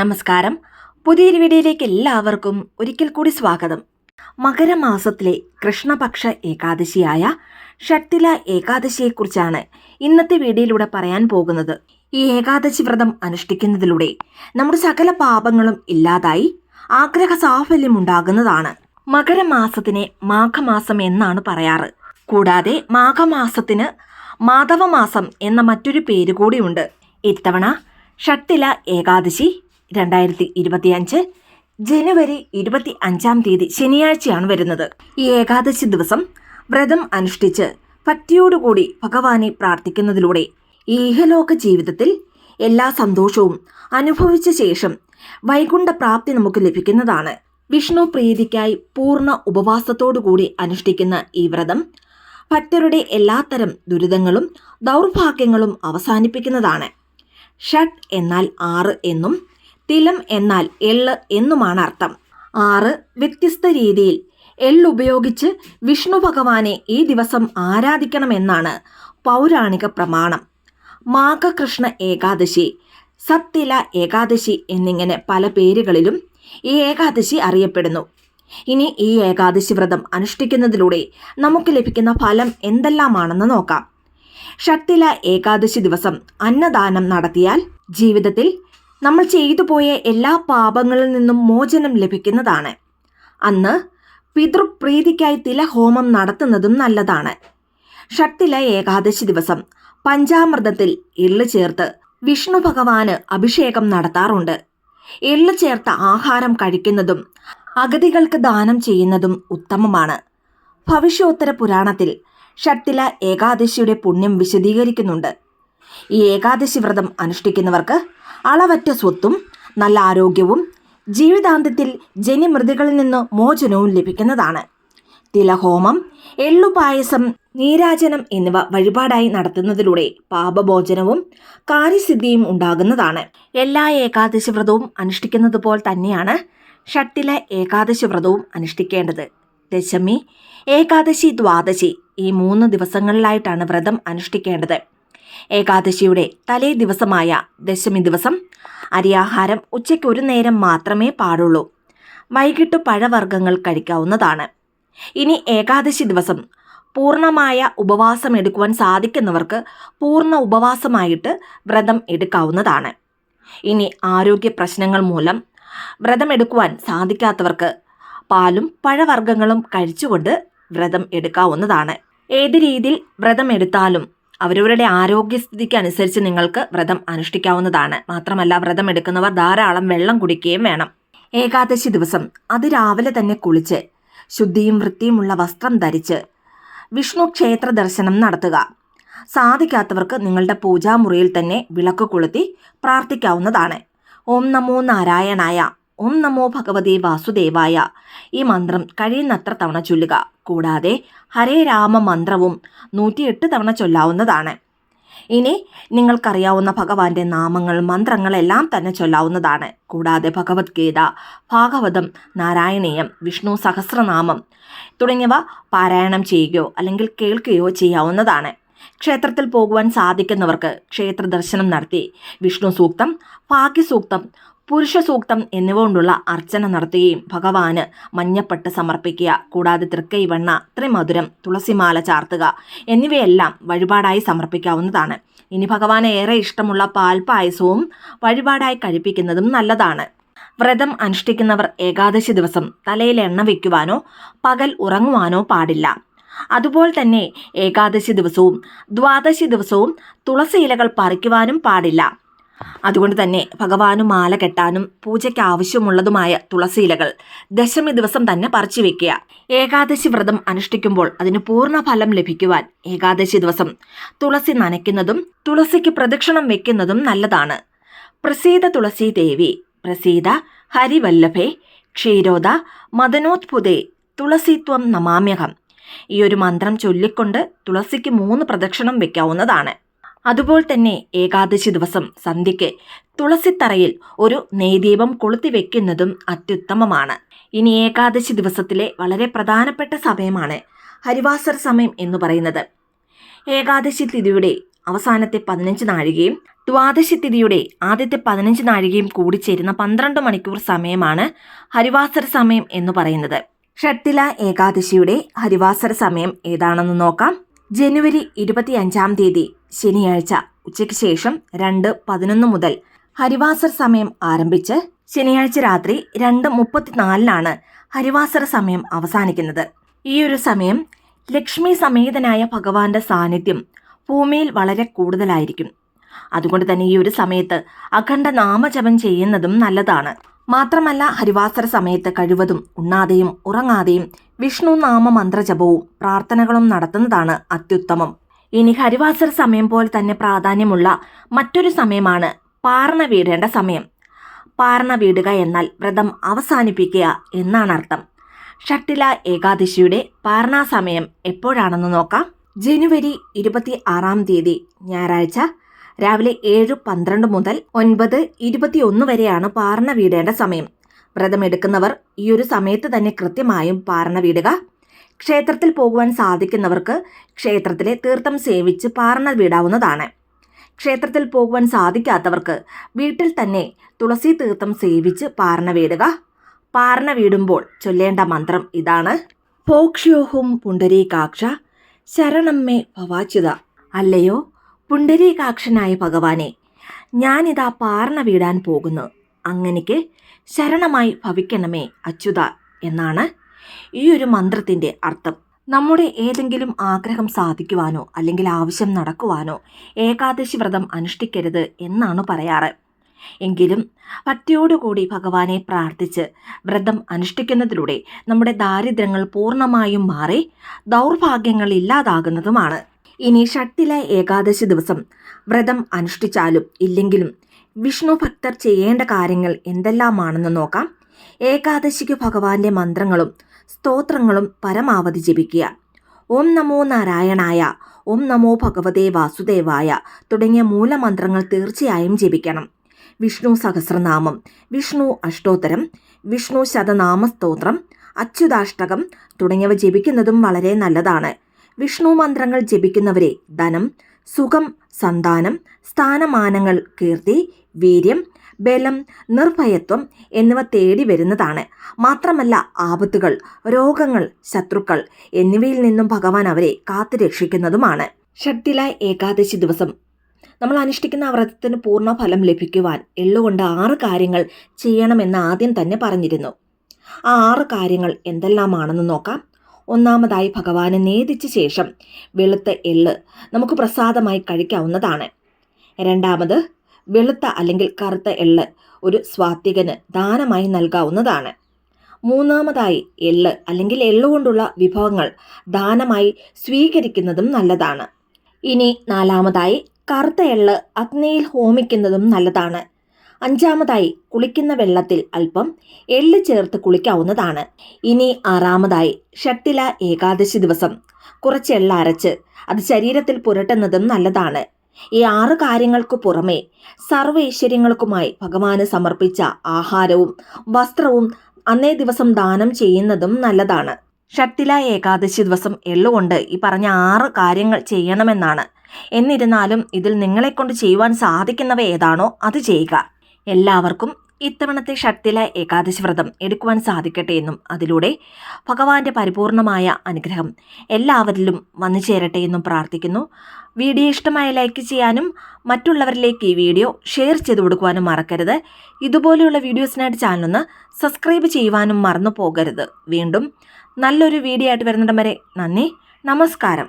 നമസ്കാരം. പുതിയൊരു വീഡിയോയിലേക്ക് എല്ലാവർക്കും ഒരിക്കൽ കൂടി സ്വാഗതം. മകരമാസത്തിലെ കൃഷ്ണപക്ഷ ഏകാദശിയായ ഷട്ടില ഏകാദശിയെക്കുറിച്ചാണ് ഇന്നത്തെ വീഡിയോയിലൂടെ പറയാൻ പോകുന്നത്. ഈ ഏകാദശി വ്രതം അനുഷ്ഠിക്കുന്നതിലൂടെ നമ്മുടെ സകല പാപങ്ങളും ഇല്ലാതായി ആഗ്രഹ സാഫല്യം ഉണ്ടാകുന്നതാണ് മകരമാസത്തിനെ മാഘമാസം എന്നാണ് പറയാറ്. കൂടാതെ മാഘമാസത്തിന് മാധവമാസം എന്ന മറ്റൊരു പേര് കൂടിയുണ്ട് ഇത്തവണ ഷട്ടില ഏകാദശി രണ്ടായിരത്തി ഇരുപത്തിയഞ്ച് ജനുവരി ഇരുപത്തി അഞ്ചാം തീയതി ശനിയാഴ്ചയാണ് വരുന്നത്. ഈ ഏകാദശി ദിവസം വ്രതം അനുഷ്ഠിച്ച് ഭക്തിയോടുകൂടി ഭഗവാനെ പ്രാർത്ഥിക്കുന്നതിലൂടെ ഈഹലോക ജീവിതത്തിൽ എല്ലാ സന്തോഷവും അനുഭവിച്ച ശേഷം വൈകുണ്ഠ പ്രാപ്തി നമുക്ക് ലഭിക്കുന്നതാണ്. വിഷ്ണു പ്രീതിക്കായി പൂർണ ഉപവാസത്തോടുകൂടി അനുഷ്ഠിക്കുന്ന ഈ വ്രതം ഭക്തരുടെ എല്ലാത്തരം ദുരിതങ്ങളും ദൗർഭാഗ്യങ്ങളും അവസാനിപ്പിക്കുന്നതാണ്. ഷട്ട് എന്നാൽ ആറ് എന്നും തിലം എന്നാൽ എള്ള് എന്നുമാണ് അർത്ഥം. ആറ് വ്യത്യസ്ത രീതിയിൽ. എള്ളുപയോഗിച്ച് വിഷ്ണു ഭഗവാനെ ഈ ദിവസം ആരാധിക്കണമെന്നാണ് പൗരാണിക പ്രമാണം. മാഘകൃഷ്ണ ഏകാദശി സത്തില ഏകാദശി എന്നിങ്ങനെ പല പേരുകളിലും ഈ ഏകാദശി അറിയപ്പെടുന്നു. ഇനി ഈ ഏകാദശി വ്രതം അനുഷ്ഠിക്കുന്നതിലൂടെ നമുക്ക് ലഭിക്കുന്ന ഫലം എന്തെല്ലാമാണെന്ന് നോക്കാം. ഷട്ടില ഏകാദശി ദിവസം അന്നദാനം നടത്തിയാൽ ജീവിതത്തിൽ നമ്മൾ ചെയ്തു പോയ എല്ലാ പാപങ്ങളിൽ നിന്നും മോചനം ലഭിക്കുന്നതാണ്. അന്ന് പിതൃപ്രീതിക്കായി തിലഹോമം നടത്തുന്നതും നല്ലതാണ്. ഷട്ടില ഏകാദശി ദിവസം പഞ്ചാമൃതത്തിൽ എള്ള് ചേർത്ത് വിഷ്ണു ഭഗവാന് അഭിഷേകം നടത്താറുണ്ട്. എള്ള് ചേർത്ത ആഹാരം കഴിക്കുന്നതും അഗതികൾക്ക് ദാനം ചെയ്യുന്നതും ഉത്തമമാണ്. ഭവിഷ്യോത്തര പുരാണത്തിൽ ഷട്ടില ഏകാദശിയുടെ പുണ്യം വിശദീകരിക്കുന്നുണ്ട്. ഈ ഏകാദശി വ്രതം അനുഷ്ഠിക്കുന്നവർക്ക് അളവറ്റ സ്വത്തും നല്ല ആരോഗ്യവും ജീവിതാന്ത്യത്തിൽ ജനിമൃതികളിൽ നിന്ന് മോചനവും ലഭിക്കുന്നതാണ്. തിലഹോമം എള്ളുപായസം നീരാജനം എന്നിവ വഴിപാടായി നടത്തുന്നതിലൂടെ പാപഭോജനവും കാര്യസിദ്ധിയും ഉണ്ടാകുന്നതാണ്. എല്ലാ ഏകാദശി വ്രതവും അനുഷ്ഠിക്കുന്നത് പോലെ തന്നെയാണ് ഷട്ടില ഏകാദശി വ്രതവും അനുഷ്ഠിക്കേണ്ടത്. ദശമി ഏകാദശി ദ്വാദശി ഈ മൂന്ന് ദിവസങ്ങളിലായിട്ടാണ് വ്രതം അനുഷ്ഠിക്കേണ്ടത്. ഏകാദശിയുടെ തലേ ദിവസമായ ദശമി ദിവസം അരിയാഹാരം ഉച്ചയ്ക്ക് ഒരു നേരം മാത്രമേ പാടുള്ളൂ. വൈകിട്ട് പഴവർഗങ്ങൾ കഴിക്കാവുന്നതാണ്. ഇനി ഏകാദശി ദിവസം പൂർണമായ ഉപവാസം എടുക്കുവാൻ സാധിക്കുന്നവർക്ക് പൂർണ ഉപവാസമായിട്ട് വ്രതം എടുക്കാവുന്നതാണ്. ഇനി ആരോഗ്യ പ്രശ്നങ്ങൾ മൂലം വ്രതം എടുക്കുവാൻ സാധിക്കാത്തവർക്ക് പാലും പഴവർഗങ്ങളും കഴിച്ചുകൊണ്ട് വ്രതം എടുക്കാവുന്നതാണ്. ഏത് രീതിയിൽ വ്രതം എടുത്താലും അവരവരുടെ ആരോഗ്യസ്ഥിതിക്ക് അനുസരിച്ച് നിങ്ങൾക്ക് വ്രതം അനുഷ്ഠിക്കാവുന്നതാണ്. മാത്രമല്ല വ്രതം എടുക്കുന്നവർ ധാരാളം വെള്ളം കുടിക്കുകയും വേണം. ഏകാദശി ദിവസം അതിരാവിലെ തന്നെ കുളിച്ച് ശുദ്ധിയും വൃത്തിയുമുള്ള വസ്ത്രം ധരിച്ച് വിഷ്ണു ക്ഷേത്ര ദർശനം നടത്തുക. സാധിക്കാത്തവർക്ക് നിങ്ങളുടെ പൂജാമുറിയിൽ തന്നെ വിളക്ക് കൊളുത്തി പ്രാർത്ഥിക്കാവുന്നതാണ്. ഓം നമോ നാരായണായ. ഓം നമോ ഭഗവതി വാസുദേവായ. ഈ മന്ത്രം കഴിയുന്നത്ര തവണ ചൊല്ലുക. കൂടാതെ ഹരേ രാമ മന്ത്രവും നൂറ്റിയെട്ട് തവണ ചൊല്ലാവുന്നതാണ്. ഇനി നിങ്ങൾക്കറിയാവുന്ന ഭഗവാന്റെ നാമങ്ങൾ മന്ത്രങ്ങളെല്ലാം തന്നെ ചൊല്ലാവുന്നതാണ്. കൂടാതെ ഭഗവത്ഗീത ഭാഗവതം നാരായണീയം വിഷ്ണു സഹസ്രനാമം തുടങ്ങിയവ പാരായണം ചെയ്യുകയോ അല്ലെങ്കിൽ കേൾക്കുകയോ ചെയ്യാവുന്നതാണ്. ക്ഷേത്രത്തിൽ പോകുവാൻ സാധിക്കുന്നവർക്ക് ക്ഷേത്ര ദർശനം നടത്തി വിഷ്ണു സൂക്തം ഭാഗ്യസൂക്തം പുരുഷ സൂക്തം എന്നിവ കൊണ്ടുള്ള അർച്ചന നടത്തുകയും ഭഗവാന് മഞ്ഞപ്പെട്ട് സമർപ്പിക്കുക. കൂടാതെ തൃക്കൈവെണ്ണ ത്രിമധുരം തുളസിമാല ചാർത്തുക എന്നിവയെല്ലാം വഴിപാടായി സമർപ്പിക്കാവുന്നതാണ്. ഇനി ഭഗവാന് ഏറെ ഇഷ്ടമുള്ള പാൽപായസവും വഴിപാടായി കഴിപ്പിക്കുന്നതും നല്ലതാണ്. വ്രതം അനുഷ്ഠിക്കുന്നവർ ഏകാദശി ദിവസം തലയിൽ എണ്ണ വയ്ക്കുവാനോ പകൽ ഉറങ്ങുവാനോ പാടില്ല. അതുപോലെ തന്നെ ഏകാദശി ദിവസവും ദ്വാദശി ദിവസവും തുളസി ഇലകൾ പറിക്കുവാനും പാടില്ല. അതുകൊണ്ട് തന്നെ ഭഗവാനു മാല കെട്ടാനും പൂജയ്ക്ക് ആവശ്യമുള്ളതുമായ തുളസി ഇലകൾ ദശമി ദിവസം തന്നെ പറിച്ചു വെക്കുക. ഏകാദശി വ്രതം അനുഷ്ഠിക്കുമ്പോൾ അതിന് പൂർണ ഫലം ലഭിക്കുവാൻ ഏകാദശി ദിവസം തുളസി നനയ്ക്കുന്നതും തുളസിക്ക് പ്രദക്ഷിണം വെക്കുന്നതും നല്ലതാണ്. പ്രസീത തുളസി ദേവി പ്രസീത ഹരിവല്ലഭേ ക്ഷീരോദ മദനോത്ഭുതേ തുളസിത്വം നമാമ്യഹം. ഈ ഒരു മന്ത്രം ചൊല്ലിക്കൊണ്ട് തുളസിക്ക് മൂന്ന് പ്രദക്ഷിണം വെക്കാവുന്നതാണ്. അതുപോലെ തന്നെ ഏകാദശി ദിവസം സന്ധ്യയ്ക്ക് തുളസിത്തറയിൽ ഒരു നെയ്ദീപം കൊളുത്തി വെക്കുന്നതും അത്യുത്തമമാണ്. ഇനി ഏകാദശി ദിവസത്തിലെ വളരെ പ്രധാനപ്പെട്ട സമയമാണ് ഹരിവാസർ സമയം എന്ന് പറയുന്നത്. ഏകാദശി തിഥിയുടെ അവസാനത്തെ പതിനഞ്ച് നാഴികയും ദ്വാദശി തിഥിയുടെ ആദ്യത്തെ പതിനഞ്ച് നാഴികയും കൂടിച്ചേരുന്ന പന്ത്രണ്ട് മണിക്കൂർ സമയമാണ് ഹരിവാസർ സമയം എന്ന് പറയുന്നത്. ഷട്ടില ഏകാദശിയുടെ ഹരിവാസര സമയം ഏതാണെന്ന് നോക്കാം. ജനുവരി ഇരുപത്തി അഞ്ചാം തീയതി ശനിയാഴ്ച. ഉച്ചയ്ക്ക് ശേഷം രണ്ട് പതിനൊന്ന് മുതൽ ഹരിവാസർ സമയം ആരംഭിച്ച് ശനിയാഴ്ച രാത്രി രണ്ട് മുപ്പത്തിനാലിനാണ് ഹരിവാസര സമയം അവസാനിക്കുന്നത്. ഈ ഒരു സമയം ലക്ഷ്മി സമേതനായ ഭഗവാന്റെ സാന്നിധ്യം ഭൂമിയിൽ വളരെ കൂടുതലായിരിക്കും. അതുകൊണ്ട് തന്നെ ഈ ഒരു സമയത്ത് അഖണ്ഡ നാമജപം ചെയ്യുന്നതും നല്ലതാണ്. മാത്രമല്ല ഹരിവാസര സമയത്ത് കഴിവതും ഉണ്ണാതെയും ഉറങ്ങാതെയും വിഷ്ണു നാമ മന്ത്രജപവും പ്രാർത്ഥനകളും നടത്തുന്നതാണ് അത്യുത്തമം. ഇനി ഹരിവാസര സമയം പോലെ തന്നെ പ്രാധാന്യമുള്ള മറ്റൊരു സമയമാണ് പാർണ വീടേണ്ട സമയം. പാർണ വീടുക എന്നാൽ വ്രതം അവസാനിപ്പിക്കുക എന്നാണ് അർത്ഥം. ഷട്ടില ഏകാദശിയുടെ പാർണ സമയം എപ്പോഴാണെന്ന് നോക്കാം. ജനുവരി ഇരുപത്തി ആറാം തീയതി ഞായറാഴ്ച രാവിലെ ഏഴ് പന്ത്രണ്ട് മുതൽ ഒൻപത് ഇരുപത്തിയൊന്ന് വരെയാണ് പാർണ വീടേണ്ട സമയം. വ്രതമെടുക്കുന്നവർ ഈ ഒരു സമയത്ത് തന്നെ കൃത്യമായും പാർണ വീടുക. ക്ഷേത്രത്തിൽ പോകുവാൻ സാധിക്കുന്നവർക്ക് ക്ഷേത്രത്തിലെ തീർത്ഥം സേവിച്ച് പാർണ വീടാവുന്നതാണ്. ക്ഷേത്രത്തിൽ പോകുവാൻ സാധിക്കാത്തവർക്ക് വീട്ടിൽ തന്നെ തുളസി തീർത്ഥം സേവിച്ച് പാർണ വീടുക. പാർണ വീടുമ്പോൾ ചൊല്ലേണ്ട മന്ത്രം ഇതാണ്. പോക്ഷ്യോഹും പുണ്ടരീകാക്ഷ ശരണമ്മേ ഭവാച്യുത. അല്ലയോ പുണ്ടരീകാക്ഷനായ ഭഗവാനെ ഞാനിതാ പാർണ വീടാൻ പോകുന്നു. അങ്ങനെക്ക് ശരണമായി ഭവിക്കണമേ അച്യുത എന്നാണ് ഈ ഒരു മന്ത്രത്തിന്റെ അർത്ഥം. നമ്മുടെ ഏതെങ്കിലും ആഗ്രഹം സാധിക്കുവാനോ അല്ലെങ്കിൽ ആവശ്യം നടക്കുവാനോ ഏകാദശി വ്രതം അനുഷ്ഠിക്കരുത് എന്നാണ് പറയാറ്. എങ്കിലും ഭക്തിയോടുകൂടി ഭഗവാനെ പ്രാർത്ഥിച്ച് വ്രതം അനുഷ്ഠിക്കുന്നതിലൂടെ നമ്മുടെ ദാരിദ്ര്യങ്ങൾ പൂർണമായും മാറി ദൗർഭാഗ്യങ്ങൾ ഇല്ലാതാകുന്നതുമാണ്. ഇനി ഷട്ടില ഏകാദശി ദിവസം വ്രതം അനുഷ്ഠിച്ചാലും ഇല്ലെങ്കിലും വിഷ്ണു ഭക്തർ ചെയ്യേണ്ട കാര്യങ്ങൾ എന്തെല്ലാമാണെന്ന് നോക്കാം. ഏകാദശിക്ക് ഭഗവാന്റെ മന്ത്രങ്ങളും സ്തോത്രങ്ങളും പരമാവധി ജപിക്കുക. ഓം നമോ നാരായണായ ഓം നമോ ഭഗവതേ വാസുദേവായ തുടങ്ങിയ മൂലമന്ത്രങ്ങൾ തീർച്ചയായും ജപിക്കണം. വിഷ്ണു സഹസ്രനാമം വിഷ്ണു അഷ്ടോത്തരം വിഷ്ണു ശതനാമ സ്തോത്രം അച്യുതാഷ്ടകം തുടങ്ങിയവ ജപിക്കുന്നതും വളരെ നല്ലതാണ്. വിഷ്ണു മന്ത്രങ്ങൾ ജപിക്കുന്നവരെ ധനം സുഖം സന്താനം സ്ഥാനമാനങ്ങൾ കീർത്തി വീര്യം ബലം നിർഭയത്വം എന്നിവ തേടി വരുന്നതാണ്. മാത്രമല്ല ആപത്തുകൾ രോഗങ്ങൾ ശത്രുക്കൾ എന്നിവയിൽ നിന്നും ഭഗവാൻ അവരെ കാത്തു രക്ഷിക്കുന്നതുമാണ്. ഷട്ടില ഏകാദശി ദിവസം. നമ്മൾ അനുഷ്ഠിക്കുന്ന വ്രതത്തിന് പൂർണ ഫലം ലഭിക്കുവാൻ എള്ളുകൊണ്ട് ആറ് കാര്യങ്ങൾ ചെയ്യണമെന്ന് ആദ്യം തന്നെ പറഞ്ഞിരുന്നു. ആ ആറ് കാര്യങ്ങൾ എന്തെല്ലാമാണെന്ന് നോക്കാം. ഒന്നാമതായി ഭഗവാനെ നേദിച്ച ശേഷം വെളുത്ത എള്ള് നമുക്ക് പ്രസാദമായി കഴിക്കാവുന്നതാണ്. രണ്ടാമത് വെളുത്ത അല്ലെങ്കിൽ കറുത്ത എള്ള് ഒരു സ്വാത്വികന് ദാനമായി നൽകാവുന്നതാണ്. മൂന്നാമതായി എള്ള് അല്ലെങ്കിൽ എള്ള് കൊണ്ടുള്ള വിഭവങ്ങൾ ദാനമായി സ്വീകരിക്കുന്നതും നല്ലതാണ്. ഇനി നാലാമതായി കറുത്ത എള്ള് അഗ്നിയിൽ ഹോമിക്കുന്നതും നല്ലതാണ്. അഞ്ചാമതായി കുളിക്കുന്ന വെള്ളത്തിൽ അല്പം എള്ള് ചേർത്ത് കുളിക്കാവുന്നതാണ്. ഇനി ആറാമതായി ഷട്ടില ഏകാദശി ദിവസം. കുറച്ച് എള്ള അരച്ച് അത് ശരീരത്തിൽ പുരട്ടുന്നതും നല്ലതാണ്. ഈ ആറ് കാര്യങ്ങൾക്ക് പുറമെ സർവ ഐശ്വര്യങ്ങൾക്കുമായി ഭഗവാന് സമർപ്പിച്ച ആഹാരവും വസ്ത്രവും അന്നേ ദിവസം ദാനം ചെയ്യുന്നതും നല്ലതാണ്. ഷട്ടില ഏകാദശി ദിവസം എള്ളുകൊണ്ട് ഈ പറഞ്ഞ ആറ് കാര്യങ്ങൾ ചെയ്യണമെന്നാണ്. എന്നിരുന്നാലും ഇതിൽ നിങ്ങളെക്കൊണ്ട് ചെയ്യുവാൻ സാധിക്കുന്നവ ഏതാണോ അത് ചെയ്യുക. എല്ലാവർക്കും ഇത്തവണത്തെ ഷട്ടില ഏകാദശി വ്രതം എടുക്കുവാൻ സാധിക്കട്ടെ എന്നും അതിലൂടെ ഭഗവാന്റെ പരിപൂർണമായ അനുഗ്രഹം എല്ലാവരിലും വന്നു ചേരട്ടെ എന്നും പ്രാർത്ഥിക്കുന്നു. വീഡിയോ ഇഷ്ടമായ ലൈക്ക് ചെയ്യാനും മറ്റുള്ളവരിലേക്ക് ഈ വീഡിയോ ഷെയർ ചെയ്തു കൊടുക്കുവാനും മറക്കരുത്. ഇതുപോലെയുള്ള വീഡിയോസിനായിട്ട് ചാനലൊന്ന് സബ്സ്ക്രൈബ് ചെയ്യുവാനും മറന്നു പോകരുത്. വീണ്ടും നല്ലൊരു വീഡിയോ ആയിട്ട് വരുന്നിടം വരെ നന്ദി. നമസ്കാരം.